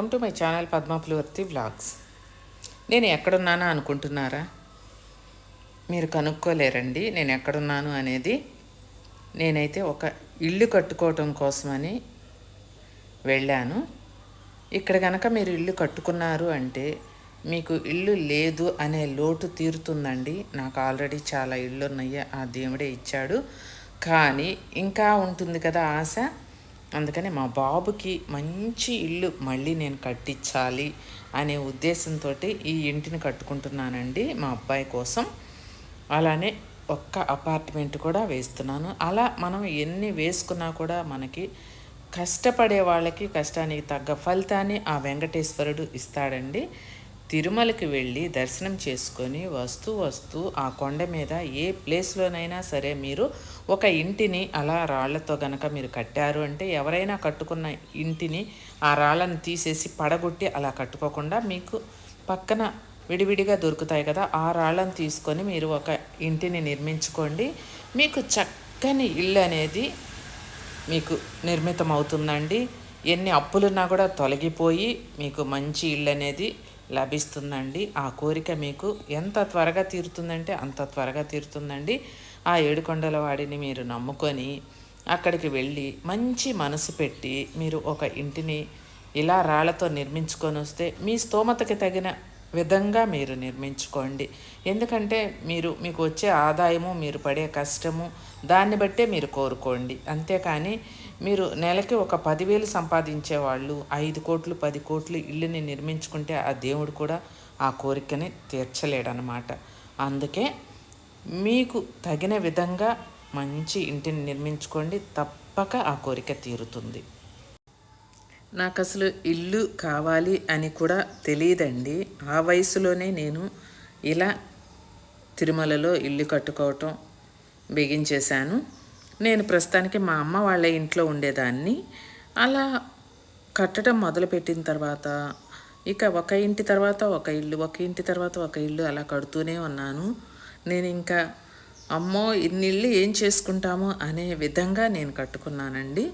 My channel Padmapulavarthi vlogs. నేను ఎక్కడున్నానా అనుకుంటున్నారా? మీరు కనుక్కోలేరండి నేను ఎక్కడున్నాను అనేది. నేనైతే ఒక ఇల్లు కట్టుకోవటం కోసమని వెళ్ళాను. ఇక్కడ కనుక మీరు ఇల్లు కట్టుకున్నారు అంటే మీకు ఇల్లు లేదు అనే లోటు తీరుతుందండి. నాకు ఆల్రెడీ చాలా ఇళ్ళు ఉన్నాయి ఆ దేవుడే ఇచ్చాడు. కానీ ఇంకా ఉంటుంది కదా ఆశ? అందుకని మా బాబుకి మంచి ఇల్లు మళ్ళీ నేను కట్టించాలి అనే ఉద్దేశంతో ఈ ఇంటిని కట్టుకుంటున్నానండి మా అబ్బాయి కోసం. అలానే ఒక్క అపార్ట్మెంట్ కూడా వేస్తున్నాను. అలా మనం ఎన్ని వేసుకున్నా కూడా మనకి కష్టపడే వాళ్ళకి కష్టానికి తగ్గ ఫలితాన్ని ఆ వెంకటేశ్వరుడు ఇస్తాడండి. తిరుమలకి వెళ్ళి దర్శనం చేసుకొని వస్తూ వస్తూ ఆ కొండ మీద ఏ ప్లేస్లోనైనా సరే మీరు ఒక ఇంటిని అలా రాళ్ళతో గనక మీరు కట్టారు అంటే ఎవరైనా కట్టుకున్న ఇంటిని ఆ రాళ్ళను తీసేసి పడగొట్టి అలా కట్టుకోకుండా మీకు పక్కన విడివిడిగా దొరుకుతాయి కదా ఆ రాళ్ళను తీసుకొని మీరు ఒక ఇంటిని నిర్మించుకోండి. మీకు చక్కని ఇల్లు అనేది మీకు నిర్మితం అవుతుందండి ఎన్ని అప్పులున్నా కూడా తొలగిపోయి మీకు మంచి ఇల్లు అనేది లభిస్తుందండి. ఆ కోరిక మీకు ఎంత త్వరగా తీరుతుందంటే అంత త్వరగా తీరుతుందండి. ఆ ఏడుకొండల వాడిని మీరు నమ్ముకొని అక్కడికి వెళ్ళి మంచి మనసు పెట్టి మీరు ఒక ఇంటిని ఇలా రాళ్ళతో నిర్మించుకొని వస్తే మీ స్తోమతకి తగిన విధంగా మీరు నిర్మించుకోండి. ఎందుకంటే మీరు మీకు వచ్చే ఆదాయము మీరు పడే కష్టము దాన్ని బట్టే మీరు కోరుకోండి. అంతేకాని మీరు నెలకి ఒక పదివేలు సంపాదించే వాళ్ళు ఐదు కోట్లు పది కోట్లు ఇల్లుని నిర్మించుకుంటే ఆ దేవుడు కూడా ఆ కోరికని తీర్చలేడనమాట. అందుకే మీకు తగిన విధంగా మంచి ఇంటిని నిర్మించుకోండి తప్పక ఆ కోరిక తీరుతుంది. నాకు అసలు ఇల్లు కావాలి అని కూడా తెలియదండి. ఆ వయసులోనే నేను ఇలా తిరుమలలో ఇల్లు కట్టుకోవటం బిగించేశాను. నేను ప్రస్తుతానికి మా అమ్మ వాళ్ళ ఇంట్లో ఉండేదాన్ని. అలా కట్టడం మొదలుపెట్టిన తర్వాత ఇక ఒక ఇంటి తర్వాత ఒక ఇల్లు ఒక ఇంటి తర్వాత ఒక ఇల్లు అలా కడుతూనే ఉన్నాను. నేను ఇంకా అమ్మో ఇన్ని ఇల్లు ఏం చేసుకుంటాము అనే విధంగా నేను కట్టుకున్నానండి.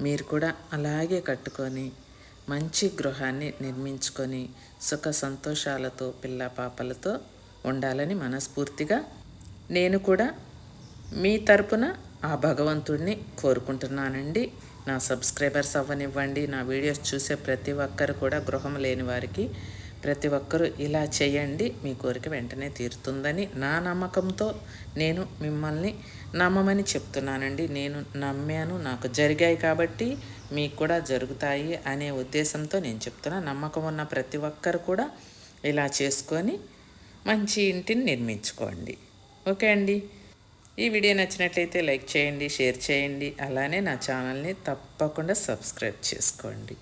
మీరు కూడా అలాగే కట్టుకొని మంచి గృహాన్ని నిర్మించుకొని సుఖ సంతోషాలతో పిల్ల పాపలతో ఉండాలని మనస్ఫూర్తిగా నేను కూడా మీ తరపున ఆ భగవంతుడిని కోరుకుంటున్నానండి. నా సబ్స్క్రైబర్స్ అవ్వనివ్వండి. నా వీడియోస్ చూసే ప్రతి ఒక్కరు కూడా గృహం లేని వారికి ప్రతి ఒక్కరూ ఇలా చేయండి. మీ కోరిక వెంటనే తీరుతుందని నా నమ్మకంతో నేను మిమ్మల్ని నమ్మమని చెప్తున్నానండి. నేను నమ్మాను. నాకు జరిగాయి కాబట్టి మీకు కూడా జరుగుతాయి అనే ఉద్దేశంతో నేను చెప్తున్నా. నమ్మకం ఉన్న ప్రతి ఒక్కరు కూడా ఇలా చేసుకొని మంచి ఇంటిని నిర్మించుకోండి. ఓకే అండి? ఈ వీడియో నచ్చినట్లయితే లైక్ చేయండి షేర్ చేయండి. అలానే నా ఛానల్ని తప్పకుండా సబ్స్క్రైబ్ చేసుకోండి.